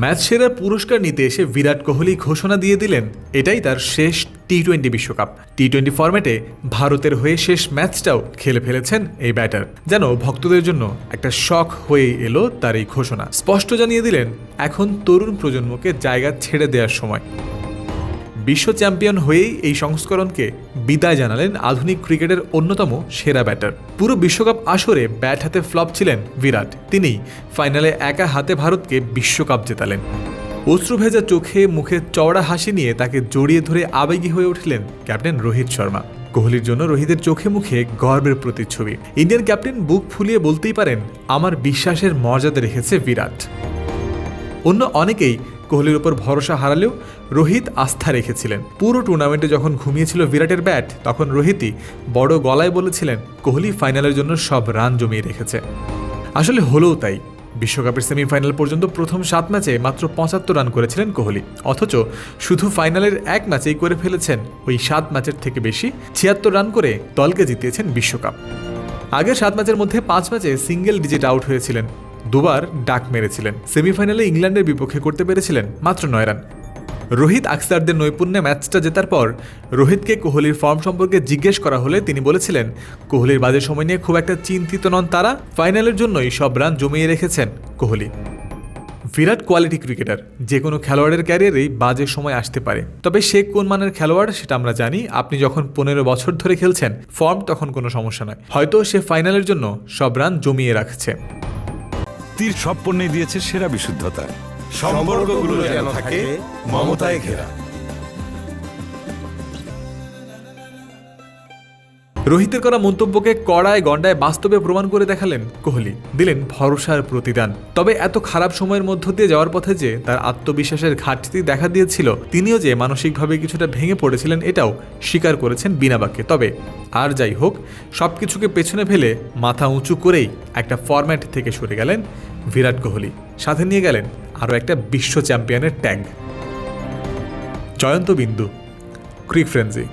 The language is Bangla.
ম্যাচ সেরা পুরস্কার নিতে এসে বিরাট কোহলি ঘোষণা দিয়ে দিলেন, এটাই তার শেষ টি টোয়েন্টি বিশ্বকাপ। টি টোয়েন্টি ফর্ম্যাটে ভারতের হয়ে শেষ ম্যাচটাও খেলে ফেলেছেন এই ব্যাটার। যেন ভক্তদের জন্য একটা শখ হয়ে এলো তার এই ঘোষণা। স্পষ্ট জানিয়ে দিলেন, এখন তরুণ প্রজন্মকে জায়গা ছেড়ে দেওয়ার সময়। বিশ্ব চ্যাম্পিয়ন হয়েই এই সংস্করণকে বিদায় জানালেন আধুনিক ক্রিকেটের অন্যতম সেরা ব্যাটার। পুরো বিশ্বকাপ আসরে ব্যাট হাতে ফ্লপ ছিলেন বিরাট। তিনি ফাইনালে একা হাতে ভারতকে বিশ্বকাপ জেতালেন। অশ্রু ভেজা চোখে মুখে চওড়া হাসি নিয়ে তাকে জড়িয়ে ধরে আবেগী হয়ে উঠলেন ক্যাপ্টেন রোহিত শর্মা। কোহলির জন্য রোহিতের চোখে মুখে গর্বের প্রতিচ্ছবি। ইন্ডিয়ান ক্যাপ্টেন বুক ফুলিয়ে বলতেই পারেন, আমার বিশ্বাসের মর্যাদা রেখেছে বিরাট। অন্য অনেকেই কোহলির উপর ভরসা হারালেও রোহিত আস্থা রেখেছিলেন। পুরো টুর্নামেন্টে যখন ঘুমিয়েছিল বিরাটের ব্যাট, তখন রোহিতই বড় গলায় বলেছিলেন, কোহলি ফাইনালের জন্য সব রান জমিয়ে রেখেছে। আসলে হলেও তাই, বিশ্বকাপের সেমিফাইনাল পর্যন্ত প্রথম সাত ম্যাচে মাত্র পঁচাত্তর রান করেছিলেন কোহলি। অথচ শুধু ফাইনালের এক ম্যাচেই করে ফেলেছেন, ওই সাত ম্যাচের থেকে বেশি ছিয়াত্তর রান করে দলকে জিতিয়েছেন বিশ্বকাপ। আগের সাত ম্যাচের মধ্যে পাঁচ ম্যাচে সিঙ্গেল ডিজিট আউট হয়েছিলেন দুবার ডাক মেরেছিলেন। সেমিফাইনালে ইংল্যান্ডের বিপক্ষে করতে পেরেছিলেন মাত্র নয় রান। রোহিত আক্সারদের নৈপুণ্যে ম্যাচটা জেতার পর রোহিতকে কোহলির ফর্ম সম্পর্কে জিজ্ঞেস করা হলে তিনি বলেছিলেন, কোহলির বাজে সময় নিয়ে খুব একটা চিন্তিত নন তারা। ফাইনালের জন্যই সব রান জমিয়ে রেখেছেন কোহলি। বিরাট কোয়ালিটি ক্রিকেটার, যে কোনো খেলোয়াড়ের ক্যারিয়ারেই বাজে সময় আসতে পারে। তবে সে কোন মানের খেলোয়াড় সেটা আমরা জানি। আপনি যখন পনেরো বছর ধরে খেলছেন, ফর্ম তখন কোনো সমস্যা নয়। হয়তো সে ফাইনালের জন্য সব রান জমিয়ে রাখছে। তীর সব পণ্যে দিয়েছে সেরা বিশুদ্ধতা। সম্পর্কগুলো যেন থাকে মমতায় ঘেরা। রোহিতের করা মন্তব্যকে কড়ায় গন্ডায় বাস্তবে প্রমাণ করে দেখালেন কোহলি। দিলেন ভরসার প্রতিদান। তবে এত খারাপ সময়ের মধ্য দিয়ে যাওয়ার পথে যে তার আত্মবিশ্বাসের ঘাটতি দেখা দিয়েছিল, তিনিও যে মানসিকভাবে কিছুটা ভেঙে পড়েছিলেন এটাও স্বীকার করেছেন বিনা বাক্যে। তবে আর যাই হোক সব কিছুকে পেছনে ফেলে মাথা উঁচু করেই একটা ফরম্যাট থেকে সরে গেলেন বিরাট কোহলি। সাথে নিয়ে গেলেন আরও একটা বিশ্ব চ্যাম্পিয়নের ট্যাগ জয়ন্ত বিন্দু ক্রিক ফ্রেন্সি